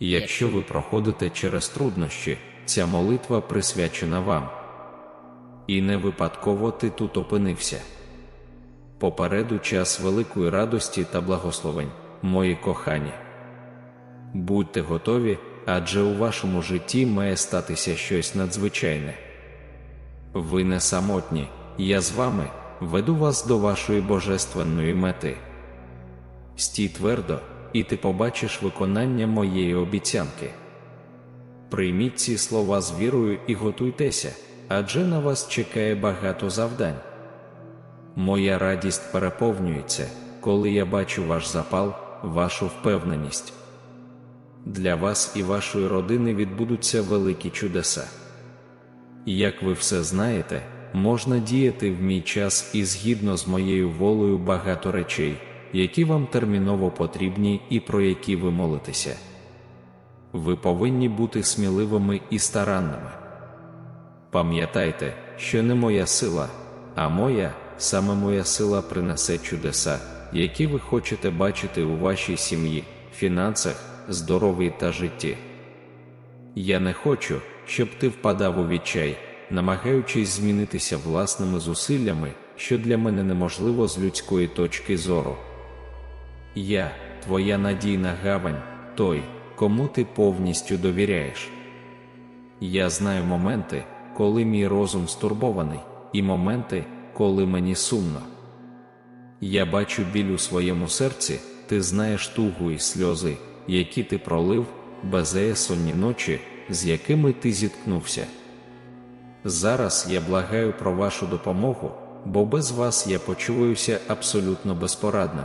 Якщо ви проходите через труднощі, ця молитва присвячена вам. І не випадково ти тут опинився. Попереду час великої радості та благословень, мої кохані. Будьте готові, адже у вашому житті має статися щось надзвичайне. Ви не самотні, я з вами веду вас до вашої божественної мети. Стій твердо, і ти побачиш виконання моєї обіцянки. Прийміть ці слова з вірою і готуйтеся, адже на вас чекає багато завдань. Моя радість переповнюється, коли я бачу ваш запал, вашу впевненість. Для вас і вашої родини відбудуться великі чудеса. Як ви все знаєте, можна діяти в мій час і згідно з моєю волею багато речей, які вам терміново потрібні і про які ви молитеся. Ви повинні бути сміливими і старанними. Пам'ятайте, що не моя сила, а моя, саме моя сила принесе чудеса, які ви хочете бачити у вашій сім'ї, фінансах, здоров'ї та житті. Я не хочу, щоб ти впадав у відчай, намагаючись змінитися власними зусиллями, що для мене неможливо з людської точки зору. Я, твоя надійна гавань, той, кому ти повністю довіряєш. Я знаю моменти, коли мій розум стурбований, і моменти, коли мені сумно. Я бачу біль у своєму серці, ти знаєш тугу і сльози, які ти пролив, безеясонні ночі, з якими ти зіткнувся. Зараз я благаю про вашу допомогу, бо без вас я почуваюся абсолютно безпорадним.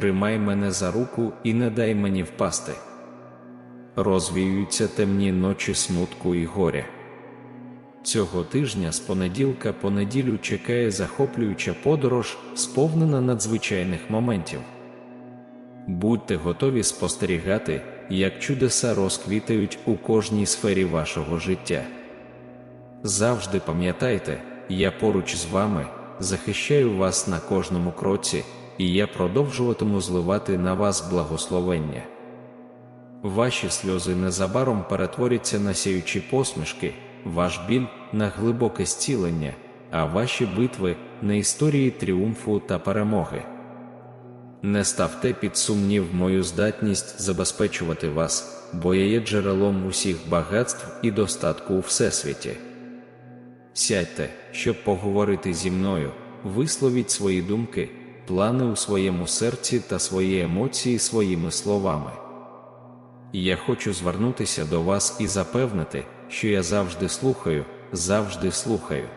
Тримай мене за руку і не дай мені впасти. Розвіюються темні ночі смутку і горя. Цього тижня з понеділка по неділю чекає захоплююча подорож, сповнена надзвичайних моментів. Будьте готові спостерігати, як чудеса розквітають у кожній сфері вашого життя. Завжди пам'ятайте, я поруч з вами, захищаю вас на кожному кроці, і я продовжуватиму зливати на вас благословення. Ваші сльози незабаром перетворяться на сіючі посмішки, ваш біль на глибоке зцілення, а ваші битви на історії тріумфу та перемоги. Не ставте під сумнів мою здатність забезпечувати вас, бо я є джерелом усіх багатств і достатку у всесвіті. Сядьте, щоб поговорити зі мною, висловіть свої думки, плани у своєму серці та свої емоції своїми словами. Я хочу звернутися до вас і запевнити, що я завжди слухаю, завжди слухаю.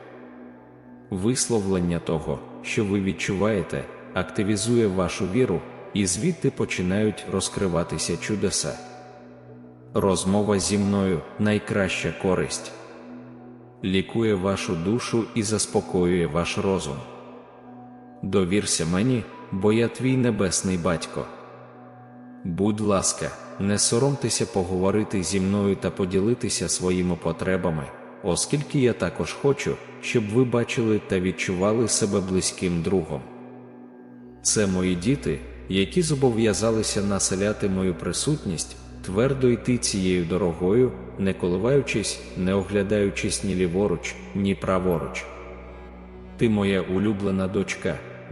Висловлення того, що ви відчуваєте, активізує вашу віру, і звідти починають розкриватися чудеса. Розмова зі мною найкраща користь, лікує вашу душу і заспокоює ваш розум. Довірся мені, бо я твій небесний батько. Будь ласка, не соромтеся поговорити зі мною та поділитися своїми потребами, оскільки я також хочу, щоб ви бачили та відчували себе близьким другом. Це мої діти, які зобов'язалися населяти мою присутність, твердо йти цією дорогою, не коливаючись, не оглядаючись ні ліворуч, ні праворуч. Ти моя улюблена дочка,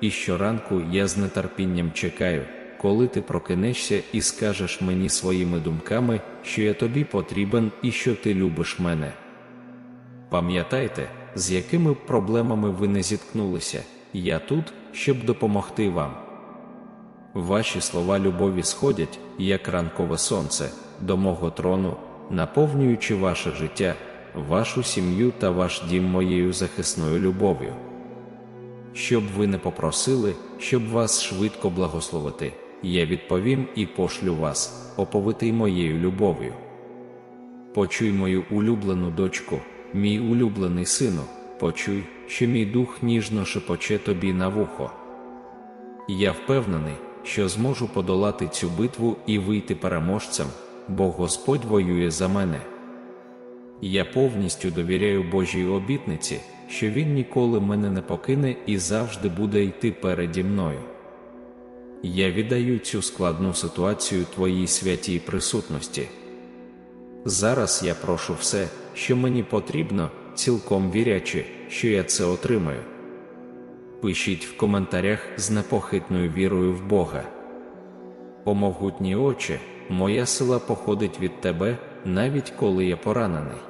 і щоранку я з нетерпінням чекаю, коли ти прокинешся і скажеш мені своїми думками, що я тобі потрібен і що ти любиш мене. Пам'ятайте, з якими проблемами ви не зіткнулися, я тут, щоб допомогти вам. Ваші слова любові сходять, як ранкове сонце, до мого трону, наповнюючи ваше життя, вашу сім'ю та ваш дім моєю захисною любов'ю. Щоб ви не попросили, щоб вас швидко благословити, я відповім і пошлю вас, оповитий моєю любов'ю. Почуй мою улюблену дочку, мій улюблений сину, почуй, що мій дух ніжно шепоче тобі на вухо. Я впевнений, що зможу подолати цю битву і вийти переможцем, бо Господь воює за мене. Я повністю довіряю Божій обітниці, що Він ніколи мене не покине і завжди буде йти переді мною. Я віддаю цю складну ситуацію Твоїй святій присутності. Зараз я прошу все, що мені потрібно, цілком вірячи, що я це отримаю. Пишіть в коментарях з непохитною вірою в Бога. О могутній Отче, моя сила походить від Тебе, навіть коли я поранений.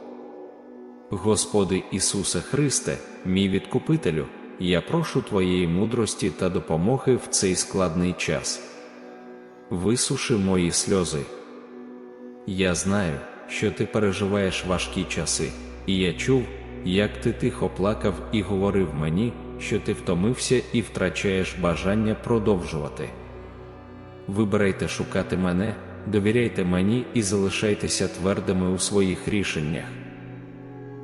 Господи Ісусе Христе, мій відкупителю, я прошу Твоєї мудрості та допомоги в цей складний час. Висуши мої сльози. Я знаю, що ти переживаєш важкі часи, і я чув, як ти тихо плакав і говорив мені, що ти втомився і втрачаєш бажання продовжувати. Вибирайте шукати мене, довіряйте мені і залишайтеся твердими у своїх рішеннях.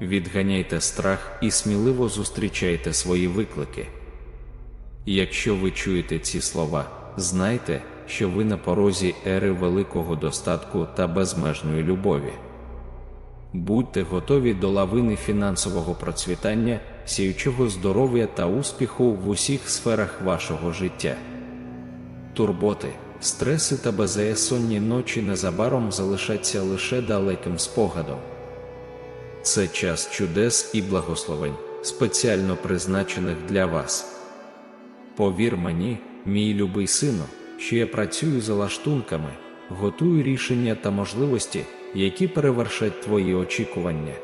Відганяйте страх і сміливо зустрічайте свої виклики. Якщо ви чуєте ці слова, знайте, що ви на порозі ери великого достатку та безмежної любові. Будьте готові до лавини фінансового процвітання, сіючого здоров'я та успіху в усіх сферах вашого життя. Турботи, стреси та беззаєсонні ночі незабаром залишаться лише далеким спогадом. Це час чудес і благословень, спеціально призначених для вас. Повір мені, мій любий сину, що я працюю за лаштунками, готую рішення та можливості, які перевершать твої очікування.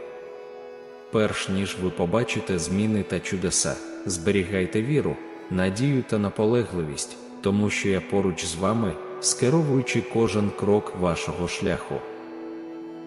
Перш ніж ви побачите зміни та чудеса, зберігайте віру, надію та наполегливість, тому що я поруч з вами, скеровуючи кожен крок вашого шляху.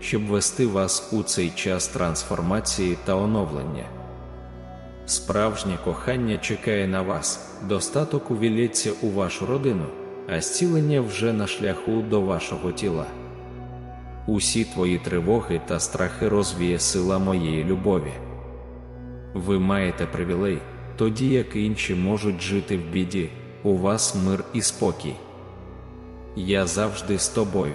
щоб вести вас у цей час трансформації та оновлення. Справжнє кохання чекає на вас, достаток увілється у вашу родину, а зцілення вже на шляху до вашого тіла. Усі твої тривоги та страхи розвіє сила моєї любові. Ви маєте привілей, тоді як інші можуть жити в біді, у вас мир і спокій. Я завжди з тобою.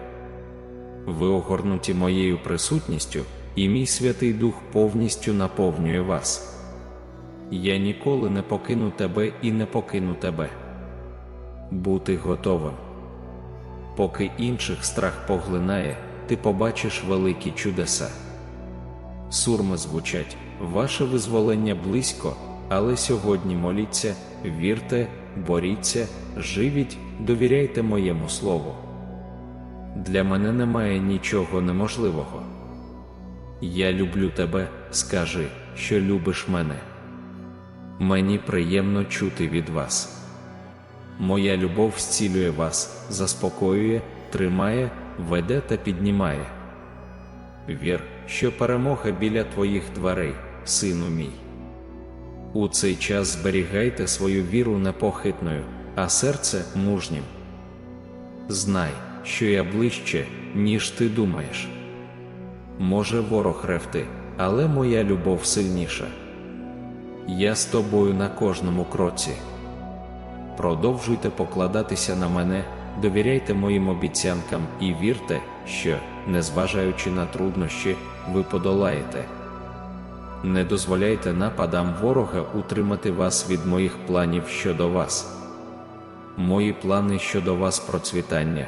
Ви огорнуті моєю присутністю, і мій Святий Дух повністю наповнює вас. Я ніколи не покину тебе і не покину тебе. Бути готовим. Поки інших страх поглинає, ти побачиш великі чудеса. Сурми звучать, ваше визволення близько, але сьогодні моліться, вірте, боріться, живіть, довіряйте моєму слову. Для мене немає нічого неможливого. Я люблю тебе, скажи, що любиш мене. Мені приємно чути від вас. Моя любов зцілює вас, заспокоює, тримає, веде та піднімає. Вір, що перемога біля твоїх дверей, сину мій. У цей час зберігайте свою віру непохитною, а серце мужнім. Знай, що я ближче, ніж ти думаєш. Може, ворог ревти, але моя любов сильніша. Я з тобою на кожному кроці. Продовжуйте покладатися на мене, довіряйте моїм обіцянкам і вірте, що, незважаючи на труднощі, ви подолаєте. Не дозволяйте нападам ворога утримати вас від моїх планів щодо вас. Мої плани щодо вас процвітання,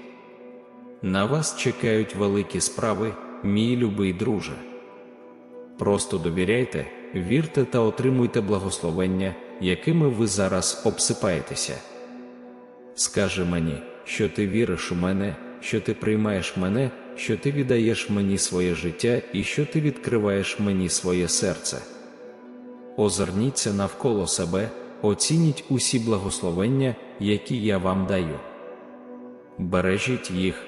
На вас чекають великі справи, мій любий друже. Просто довіряйте, вірте та отримуйте благословення, якими ви зараз обсипаєтеся. Скажи мені, що ти віриш у мене, що ти приймаєш мене, що ти віддаєш мені своє життя і що ти відкриваєш мені своє серце. Озирніться навколо себе, оцініть усі благословення, які я вам даю. Бережіть їх,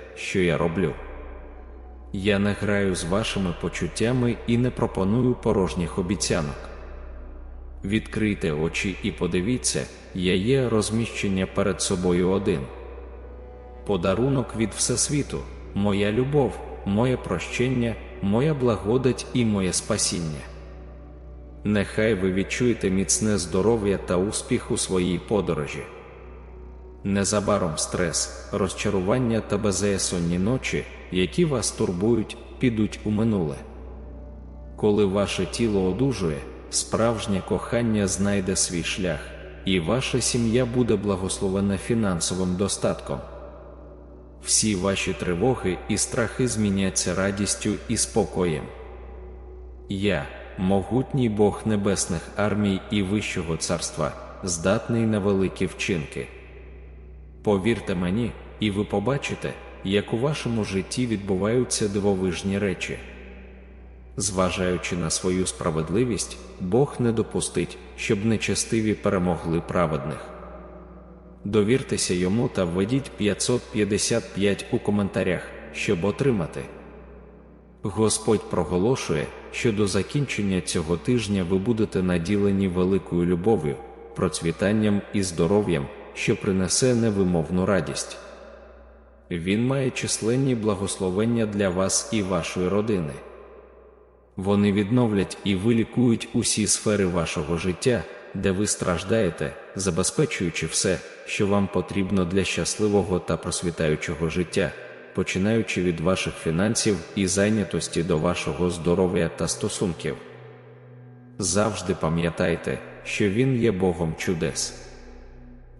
що я роблю. Я не граю з вашими почуттями і не пропоную порожніх обіцянок. Відкрийте очі і подивіться, я є розміщення перед собою один. Подарунок від Всесвіту, моя любов, моє прощення, моя благодать і моє спасіння. Нехай ви відчуєте міцне здоров'я та успіх у своїй подорожі. Незабаром стрес, розчарування та беззаєсонні ночі, які вас турбують, підуть у минуле. Коли ваше тіло одужує, справжнє кохання знайде свій шлях, і ваша сім'я буде благословена фінансовим достатком. Всі ваші тривоги і страхи зміняться радістю і спокоєм. Я, могутній Бог небесних армій і Вищого царства, здатний на великі вчинки. Повірте мені, і ви побачите, як у вашому житті відбуваються дивовижні речі. Зважаючи на свою справедливість, Бог не допустить, щоб нечестиві перемогли праведних. Довіртеся йому та введіть 555 у коментарях, щоб отримати. Господь проголошує, що до закінчення цього тижня ви будете наділені великою любов'ю, процвітанням і здоров'ям, що принесе невимовну радість. Він має численні благословення для вас і вашої родини. Вони відновлять і вилікують усі сфери вашого життя, де ви страждаєте, забезпечуючи все, що вам потрібно для щасливого та просвітаючого життя, починаючи від ваших фінансів і зайнятості до вашого здоров'я та стосунків. Завжди пам'ятайте, що Він є Богом чудес.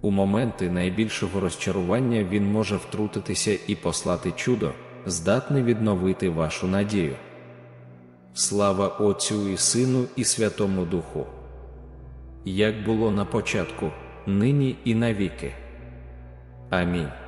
У моменти найбільшого розчарування Він може втрутитися і послати чудо, здатне відновити вашу надію. Слава Отцю і Сину і Святому Духу. Як було на початку, нині і навіки. Амінь.